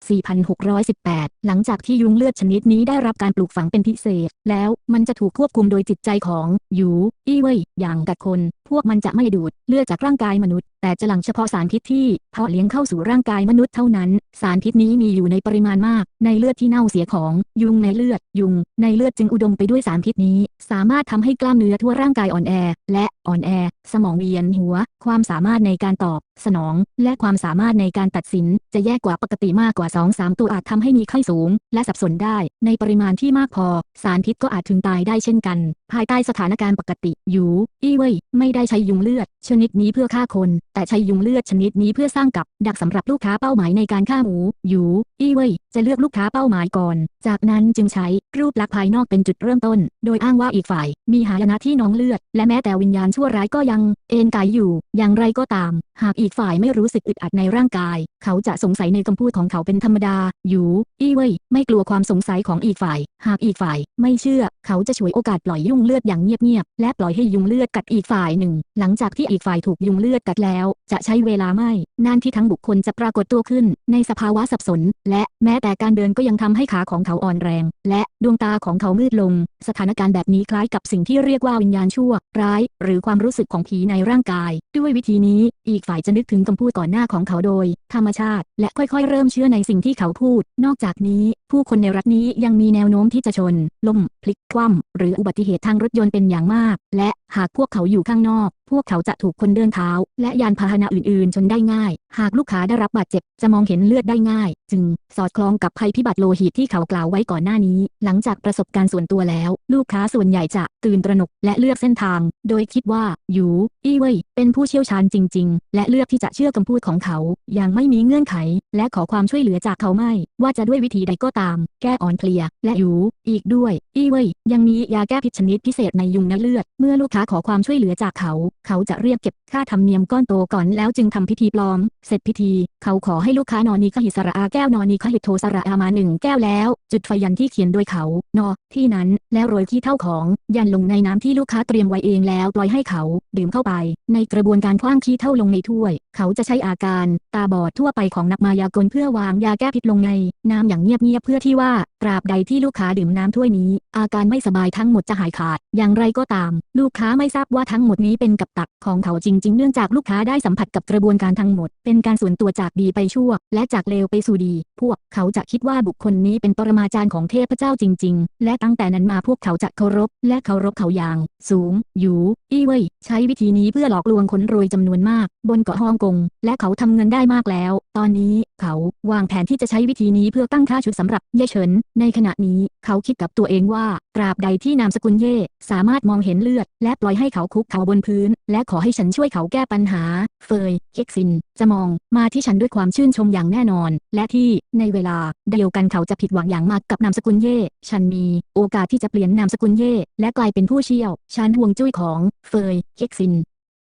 4618 หลังจากที่ยุงเลือดชนิดนี้ได้รับการปลูกฝังเป็นพิเศษ แล้วมันจะถูกควบคุมโดยจิตใจของ อยูอี้เว่ยอย่างกัดคน พวกมันจะไม่ดูด เลือดจากร่างกายมนุษย์ แต่จะหลั่งเฉพาะสารพิษที่เพาะเลี้ยงเข้าสู่ร่างกายมนุษย์เท่านั้น สารพิษนี้มีอยู่ในปริมาณมาก ในเลือดที่เน่าเสียของ ยุงในเลือด ยุง ในเลือดจึงอุดมไปด้วยสารพิษนี้ สามารถทำให้กล้ามเนื้อทั่วร่างกายอ่อนแอ และอ่อนแอ สมองเวียนหัว ความสามารถในการตอบ สนอง และความสามารถในการตัดสิน จะแย่กว่าปกติมากกว่า 2-3 ตัวอาจทำให้มีไข้สูง และสับสนได้ ในปริมาณที่มากพอ สารพิษก็อาจถึงตายได้เช่นกัน ภายใต้สถานการณ์ปกติหยูอี้เว่ยไม่ได้ใช้ยุงเลือด ชนิดนี้เพื่อฆ่าคนแต่ใช้ยุงเลือดชนิดนี้เพื่อสร้างกับดักสำหรับลูกค้าเป้าหมายในการฆ่าหมู หยู อี้เว่ย จะเลือกลูกค้าเป้าหมายก่อน จากนั้นจึงใช้รูปลักษณ์ภายนอกเป็นจุดเริ่มต้น โดยอ้างว่าอีกฝ่าย มีหายนะที่น้องเลือด และแม้แต่วิญญาณชั่วร้ายก็ยัง เอนกายอยู่ อย่างไรก็ตาม หากอีกฝ่ายไม่รู้สึกอึดอัดในร่างกาย เขาจะสงสัยในคำพูดของเขาเป็นธรรมดา หยู อี้เว่ย ไม่กลัวความสงสัยของอีกฝ่าย หากอีกฝ่าย ไม่เชื่อ เขาจะฉวยโอกาสปล่อยยุงเลือดอย่างเงียบๆ และปล่อยให้ยุงเลือดกัดอีกฝ่ายหนึ่ง หลังจากที่อีกฝ่ายถูกยุงเลือดกัดแล้วจะใช้เวลาไม่นานที่ทั้งบุคคลจะปรากฏตัวขึ้น ในสภาวะสับสน และแม้แต่การเดินก็ยังทำให้ขาของเขาอ่อนแรง และดวงตาของเขามืดลง สถานการณ์แบบนี้คล้ายกับสิ่งที่เรียกว่าวิญญาณชั่ว ร้าย หรือความรู้สึกของผีในร่างกาย ด้วยวิธีนี้ อีกฝ่ายจะนึกถึงคำพูดก่อนหน้าของเขาโดย ธรรมชาติ และค่อยๆ เริ่มเชื่อในสิ่งที่เขาพูด นอกจากนี้ ผู้คนในรัฐนี้ยังมีแนวโน้มที่จะชนล้มพลิกคว่ำหรืออุบัติเหตุทางรถยนต์เป็นอย่างมาก และหากพวกเขาอยู่ข้างนอก พวกเขาจะถูกคนเดินเท้า และยานพาหนะอื่นๆชนได้ง่าย หากลูกค้าได้รับบาดเจ็บ จะมองเห็นเลือดได้ง่าย จึงสอดคล้องกับภัยพิบัติโลหิตที่เขากล่าวไว้ก่อนหน้านี้ หลังจากประสบการณ์ส่วนตัวแล้ว ลูกค้าส่วนใหญ่จะตื่นตระหนกและเลือกเส้นทาง โดยคิดว่าหยูอี้เว่ยเป็นผู้เชี่ยวชาญจริง ๆ และเลือกที่จะเชื่อคำพูดของเขา อย่างไม่มีเงื่อนไข และขอความช่วยเหลือจากเขาไม่ ว่าจะด้วยวิธีใดก็ตาม แก้อ่อนเพลีย และหยูอีกด้วย อี้เว่ยยังมียาแก้พิษชนิดพิเศษในยุงในเลือด เมื่อลูกค้าขอความช่วยเหลือจากเขาเขาจะเรียกเก็บค่าธรรมเนียมก้อนโตก่อนแล้วจึงทำพิธีปลอม เสร็จพิธีเขาขอให้ลูกค้านอนีขหิสระอาแก้วนอนีขหิโทสระอามาหนึ่งแก้วแล้ว จุดไฟยันที่เขียนโดยเขา นอ ที่นั้น แล้วโรยขี้เท่าของ ยันลงในน้ำที่ลูกค้าเตรียมไว้เองแล้วปล่อยให้เขา ดื่มเข้าไป ในกระบวนการคว้างขี้เท่าลงในถ้วย เขาจะใช้อาการ ตาบอดทั่วไปของนักมายากลเพื่อวางยาแก้พิษลงใน น้ำอย่างเงียบๆเพื่อที่ว่าตราบใดที่ลูกค้าดื่มน้ำถ้วยนี้ อาการไม่สบายทั้งหมดจะหายขาด อย่างไรก็ตาม ลูกค้าไม่ทราบว่าทั้งหมดนี้เป็นกับตักของเขาจริง ๆ เนื่องจากลูกค้าได้สัมผัสกับกระบวนการทั้งหมด เป็นการส่วนตัวจากดีไปชั่ว และจากเลวไปสู่ดี พวกเขาจะคิดว่าบุคคลนี้เป็นปรมาจารย์ของเทพเจ้าจริง ๆ และตั้งแต่นั้นมาพวกเขาจะเคารพ และเคารพเขาอย่าง สูง อยู่ อี้เว่ยใช้วิธีนี้เพื่อหลอกลวงคนรวยจำนวนมาก บนเกาะฮ่องกง และเขาทำเงินได้มากแล้ว ตอนนี้เขาวางแผนที่จะใช้วิธีนี้เพื่อตั้งค่าชุดสำหรับเย่เฉิน ในขณะนี้เขาคิดกับตัวเองว่า ตราบใดที่นามสกุลเย่สามารถมองเห็นเลือด และปล่อยให้เขาคุกเข่าบนพื้น และขอให้ฉันช่วยเขาแก้ปัญหา เฟยเค็กซิน จะมองมาที่ฉันด้วยความชื่นชมอย่างแน่นอน และที่ในเวลาเดียวกันเขาจะผิดหวังอย่างมากกับนามสกุลเย่ ฉันมีโอกาสที่จะเปลี่ยนนามสกุลเย่และกลายเป็นผู้เชี่ยวชาญห่วงจุ้ยของเฟย เค็กซิน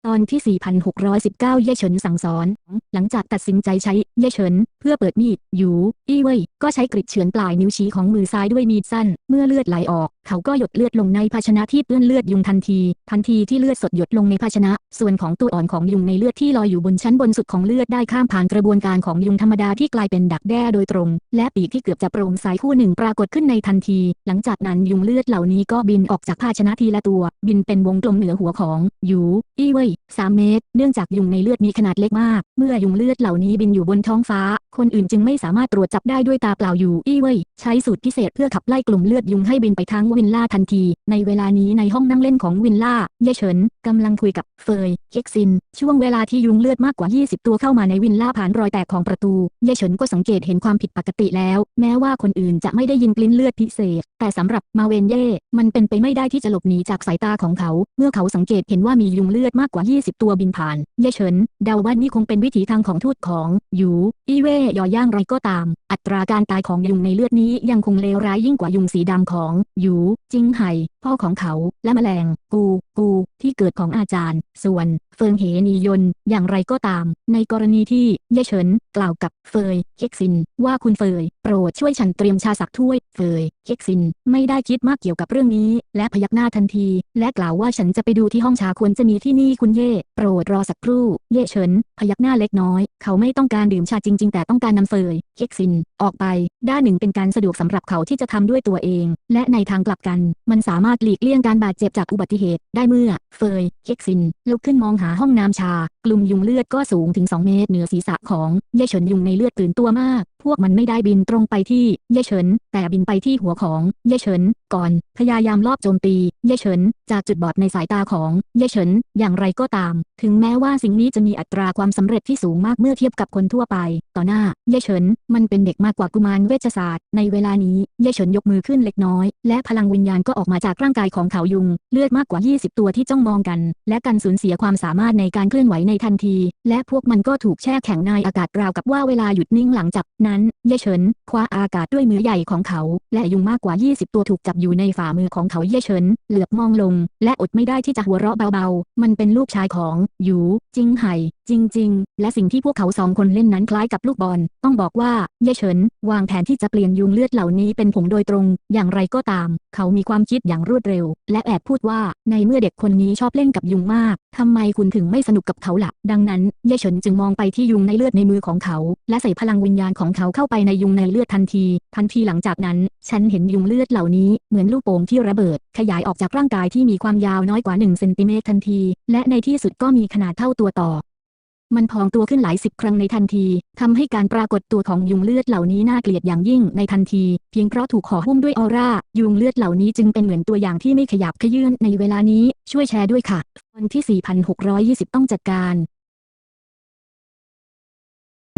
ตอนที่ 4619 เย่เฉินสั่งสอน หลังจากตัดสินใจใช้ เย่เฉิน พื่อเปิดมีดหยูอี้เว่ยก็ใช้กริดเฉือนปลายนิ้วชี้ของมือซ้ายด้วยมีดสั้น เมื่อเลือดไหลออก เขาก็หยดเลือดลงในภาชนะที่เปื้อนเลือดยุงทันที ทันทีที่เลือดสดหยดลงในภาชนะ ส่วนของตัวอ่อนของยุงในเลือดที่ลอยอยู่บนชั้นบนสุดของเลือดได้ข้ามผ่านกระบวนการของยุงธรรมดาที่กลายเป็นดักแด้โดยตรง และปีกที่เกือบจะโปร่งใสคู่หนึ่งปรากฏขึ้นในทันที หลังจากนั้นยุงเลือดเหล่านี้ก็บินออกจากภาชนะทีละตัว บินเป็นวงกลมเหนือหัวของหยูอี้เว่ยสามเมตร เนื่องจากยุงในเลือดมีขนาดเล็กมาก เมื่อยุงเลือดเหล่านี้บินอยู่บนท้องฟ้าคนอื่นจึงไม่สามารถตรวจจับได้ด้วยตาเปล่าอยู่อี้เว่ยใช้สูตรพิเศษเพื่อขับไล่กลุ่มเลือดยุงให้บินไปทั้งวินล่าทันที ในเวลานี้ในห้องนั่งเล่นของวินล่าเย่เฉินกำลังคุยกับเฟยเค็กซิน ช่วงเวลาที่ยุงเลือดมากกว่า 20 ตัวเข้ามาในวินล่าผ่านรอยแตกของประตูเย่เฉินก็สังเกตเห็นความผิดปกติแล้ว แม้ว่าคนอื่นจะไม่ได้ยินกลิ่นเลือดพิเศษ แต่สำหรับมาเวนเย่มันเป็นไปไม่ได้ที่จะหลบหนีจากสายตาของเขา เมื่อเขาสังเกตเห็นว่ามียุงเลือดมากกว่า 20 ตัวบินผ่านเย่เฉินเดาว่านี่คงเป็นวิถีทางของทูตของยูอีเว่ยอย่างไรก็ตาม อัตราการตายของยุงในเลือดนี้ยังคงเลวร้ายยิ่งกว่ายุงสีดำของ หยู จิงไห่ พ่อของเขา และแมลง กู กู ที่เกิดของอาจารย์ ส่วน เฟิงเหนียน อย่างไรก็ตาม ในกรณีที่เย่เฉิน กล่าวกับเฟยเค็กซิน ว่าคุณเฟย โปรดช่วยฉันเตรียมชาสักถ้วย เฟยเค็กซิน ไม่ได้คิดมากเกี่ยวกับเรื่องนี้ และพยักหน้าทันที และกล่าวว่าฉันจะไปดูที่ห้องชาควรจะมีที่นี่คุณเย่โปรดรอสักครู่ เย่เฉิน พยักหน้าเล็กน้อย เขาไม่ต้องการดื่มชาจริง ๆ แต่ต้องการนำเฟยเค็กซิน ออกไป ด้านหนึ่งเป็นการสะดวกสำหรับเขาที่จะทำด้วยตัวเอง และในทางกลับกัน มันสามารถารถหลีกเลี่ยงการบาดเจ็บจากอุบัติเหตุได้เมื่อ เฟยเค็กซิน ลุกขึ้นมองหาห้องน้ำชา กลุ่มยุงเลือดก็สูงถึง 2 เมตรเหนือศีรษะของเย่เฉินยุงในเลือดตื่นตัวมาก พวกมันไม่ได้บินตรงไปที่เย่เฉิน แต่บินไปที่หัวของเย่เฉิน ก่อน พยายามลอบโจมตีเย่เฉิน จากจุดบอดในสายตาของเย่เฉิน อย่างไรก็ตาม ถึงแม้ว่าสิ่งนี้จะมีอัตราความสำเร็จที่สูงมากเมื่อเทียบกับคนทั่วไป ต่อหน้าเย่เฉิน มันเป็นเด็กมากกว่ากุมารเวชศาสตร์ ในเวลานี้เย่เฉินยกมือขึ้นเล็กน้อย และพลังวิญญาณก็ออกมาจากร่างกายของเขายุง เลือดมากกว่า 20 ตัวที่จ้องมองกัน และกันสูญเสียความสามารถในการเคลื่อนไหวในทันที และพวกมันก็ถูกแช่แข็งในอากาศราวกับว่าเวลาหยุดนิ่งหลังจากนั้น เย่เฉินคว้าอากาศด้วยมือใหญ่ของเขา และยุงมากกว่า 20 ตัวถูกจับอยู่ในฝ่ามือของเขาเย่เฉิน เหลือบมองลง และอดไม่ได้ที่จะหัวเราะเบาๆ มันเป็นลูกชายของหยูจิงไห่จริง ๆ และสิ่งที่พวกเขาสองคนเล่นนั้นคล้ายกับลูกบอล ต้องบอกว่า เย่เฉิน วางแผนที่จะเปลี่ยนยุงเลือดเหล่านี้เป็นผงโดยตรง อย่างไรก็ตาม เขามีความคิดอย่างรวดเร็ว และแอบพูดว่า ในเมื่อเด็กคนนี้ชอบเล่นกับยุงมาก ทำไมคุณถึงไม่สนุกกับเขาล่ะะดังนั้นเย่เฉินจึงมองไปที่ยุงในเลือดในมือของเขา และใส่พลังวิญญาณของเขาเข้าไปในยุงในเลือดทันที ทันทีหลังจากนั้น ฉันเห็นยุงเลือดเหล่านี้เหมือนลูกโป่งที่ระเบิด ขยายออกจากร่างกายที่มีความยาวน้อยกว่า1เซนติเมตรทันที และในที่สุดก็มีขนาดเท่าตัวต่อ มันพองตัวขึ้นหลายสิบครั้งในทันทีทำให้การปรากฏตัวของยุงเลือดเหล่านี้น่าเกลียดอย่างยิ่งในทันที เพียงเพราะถูกห่อหุ้มด้วยออร่า ยุงเลือดเหล่านี้จึงเป็นเหมือนตัวอย่างที่ไม่ขยับขยื่นในเวลานี้ ช่วยแชร์ด้วยค่ะตอนที่ 4620 ต้องจัดการ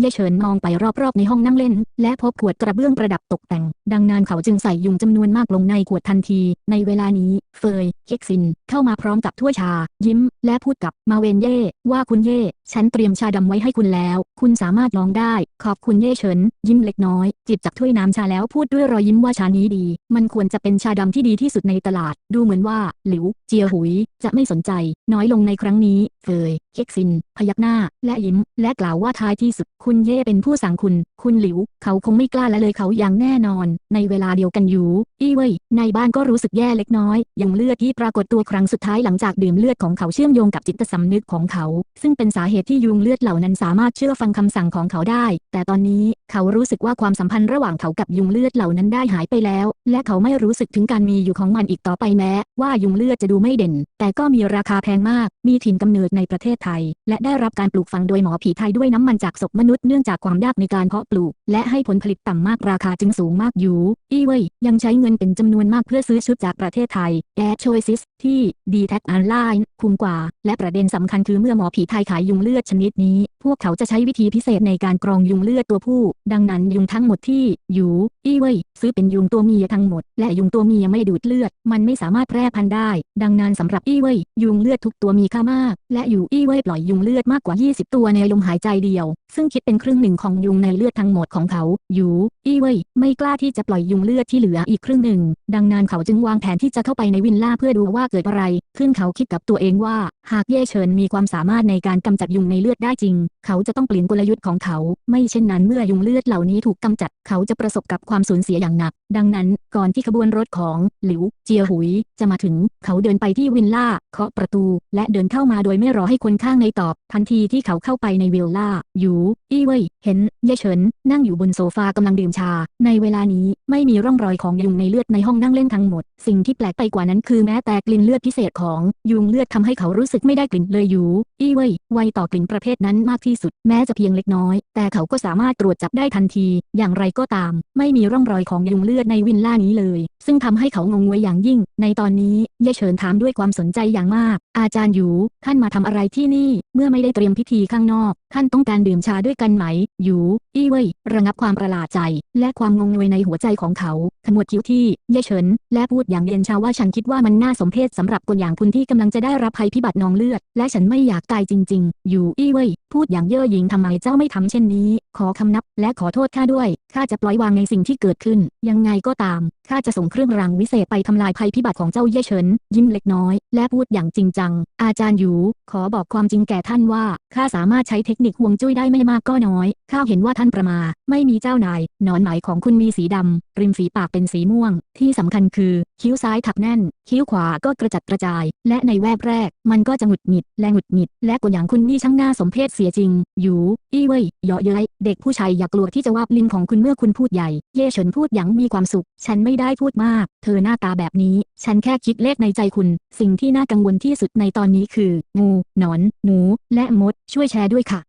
เยเฉินมองไปรอบๆในห้องนั่งเล่น และพบขวดกระเบื้องประดับตกแต่ง ดังนั้นเขาจึงใส่ยุงจำนวนมากลงในขวดทันที ในเวลานี้ เฟยเค็กซิน เข้ามาพร้อมกับถ้วยชา ยิ้ม และพูดกับมาเวนเย่ ว่าคุณเย่ ฉันเตรียมชาดำไว้ให้คุณแล้ว คุณสามารถลองได้ ขอบคุณเย่เฉิน ยิ้มเล็กน้อย จิบจากถ้วยน้ำชาแล้วพูดด้วยรอยยิ้มว่าชานี้ดีมันควรจะเป็นชาดำที่ดีที่สุดในตลาด ดูเหมือนว่า หลิว เจียหุย จะไม่สนใจ น้อยลงในครั้งนี้ เฟยเค็กซิน พยักหน้า และยิ้ม และกล่าวว่าท้ายที่สุด คุณเย่เป็นผู้สั่งคุณ คุณหลิว เขาคงไม่กล้าและเลยเขาอย่างแน่นอน ในเวลาเดียวกันอยู่ อี้เว่ยในบ้านก็รู้สึกแย่เล็กน้อยอย่างเลือดที่ปรากฏตัวครั้งสุดท้ายหลังจากดื่มเลือดของเขาเชื่อมโยงกับจิตสำนึกของเขา ซึ่งเป็นสาเหตุที่ยุงเลือดเหล่านั้นสามารถเชื่อฟังคำสั่งของเขาได้ แต่ตอนนี้เขารู้สึกว่าความสัมพันธ์ระหว่างเขากับยุงเลือดเหล่านั้นได้หายไปแล้ว และเขาไม่รู้สึกถึงการมีอยู่ของมันอีกต่อไปแม้ ว่ายุงเลือดจะดูไม่เด่น แต่ก็มีราคาแพงมาก มีถิ่นกำเนิดในประเทศไทย และได้รับการปลูกฝังโดยหมอผีไทยด้วยน้ำมันจากศพมนุษย์เนื่องจากความยากในการเพาะปลูก และให้ผลผลิตต่ำมากราคาจึงสูงมากอยู่ อีเว่ยยังใช้เงินเป็นจำนวนมากเพื่อซื้อชุดจากประเทศไทย Air Choices ที่ d t a c Online คุ้มกว่า และประเด็นสำคัญคือเมื่อหมอผีไทยขายยุงเลือดชนิดนี้ พวกเขาจะใช้วิธีพิเศษในการกรองยุงเลือดตัวผู้ ดังนั้นยุงทั้งหมดที่อยู่อีเว่ยซื้อเป็นยุงตัวเมียทั้งหมด และยุงตัวเมียไม่ดูดเลือด มันไม่สามารถแพร่พันธุ์ได้ ดังนั้นสำหรับอีเว่ยยุงเลือดทุกตัวมีค่ามาก และอยู่อีเว่ยปล่อยยุงเลือดมากกว่า 20 ตัวในลมหายใจเดียว ซึ่งคิดเป็นครึ่งหนึ่งของยุงในเลือดทั้งหมดของเขา อยู่อีเว่ยไม่กล้าที่จะปล่อยยุงเลือดที่เหลืออีกครึ่งหนึ่งดังนั้นเขาจึงวางแผนที่จะเข้าไปในวินล่าเพื่อดูว่าเกิดอะไร ขึ้นเขาคิดกับตัวเองว่า หากเย่เฉินมีความสามารถในการกำจัดยุงในเลือดได้จริง เขาจะต้องเปลี่ยนกลยุทธ์ของเขา ไม่เช่นนั้นเมื่อยุงเลือดเหล่านี้ถูกกำจัด เขาจะประสบกับความสูญเสียอย่างหนัก ดังนั้นก่อนที่ขบวนรถของ หลิว เจียหุย จะมาถึง เขาเดินไปที่วินล่า เคาะประตู และเดินเข้ามาโดยไม่รอให้คนข้างในตอบ ทันทีที่เขาเข้าไปในวิลล่า อยู่ อี้เว่ย เห็น เย่เฉิน นั่งอยู่บนโซฟากำลังดื่มชา ในเวลานี้ไม่มีร่องรอยของยุงในเลือดในห้องนั่งเล่นทั้งหมด สิ่งที่แปลกไปกว่านั้นคือแม้แต่กลิ่นเลือดพิเศษของยุงเลือดทำให้เขารู้สึกไม่ได้กลิ่นเลยอยู่อี้เว่ยไวต่อกลิ่นประเภทนั้นมากที่สุด แม้จะเพียงเล็กน้อย แต่เขาก็สามารถตรวจจับได้ทันที อย่างไรก็ตาม ไม่มีร่องรอยของยุงเลือดในวินล่านี้เลย ซึ่งทำให้เขางงงวยอย่างยิ่ง ในตอนนี้เย่เฉินถามด้วยความสนใจอย่างมาก อาจารย์หยูท่านมาทำอะไรที่นี่ เมื่อไม่ได้เตรียมพิธีข้างนอก ท่านต้องการดื่มชาด้วยกันไหมหยูอี้เว่ยระงับความประหลาดใจ และความงงงวยในหัวใจของเขาขมวดคิ้วที่เย่เฉิน และพูดอย่างเย็นชาว่าฉันคิดว่ามันน่าสมเพชสำหรับคนอย่างคุณที่กำลังจะได้รับภัยพิบัตินองเลือด และฉันไม่อยากตายจริง ๆ อยู่อี้เว่ยพูดอย่างเย่อหยิ่งทำไมเจ้าไม่ทำเช่นนี้ ขอคำนับและขอโทษข้าด้วยข้าจะปล่อยวางในสิ่งที่เกิดขึ้น ยังไงก็ตาม ข้าจะส่งเครื่องรางวิเศษไปทำลายภัยพิบัติของเจ้าเย่เฉิน ยิ้มเล็กน้อย และพูดอย่างจริงจัง อาจารย์หยู ขอบอกความจริงแก่ท่านว่า ข้าสามารถใช้เทคนิคห่วงจุ้ยได้ไม่มากก็น้อย ข้าเห็นว่าท่านประมา ไม่มีเจ้านาย หนอนไหมของคุณมีสีดำ ริมฝีปากเป็นสีม่วง ที่สำคัญคือ คิ้วซ้ายถักแน่น คิ้วขวาก็กระจัดกระจาย และในแวบแรก มันก็จะหงุดหงิด และหงุดหงิด และกว่าอย่างคุณนี่ช่างน่าสมเพชเสียจริง หยู อี้เว่ยเยาะเย้ยเด็กผู้ชายอย่ากลัวที่จะวาบลิ้นของคุณคุณเมื่อคุณพูดใหญ่ เย่เฉินพูดอย่างมีความสุข ฉันไม่ได้พูดมาก เธอหน้าตาแบบนี้ ฉันแค่คิดเลขในใจคุณ สิ่งที่น่ากังวลที่สุดในตอนนี้คือ งู หนอน หนู และมด ช่วยแชร์ด้วยค่ะ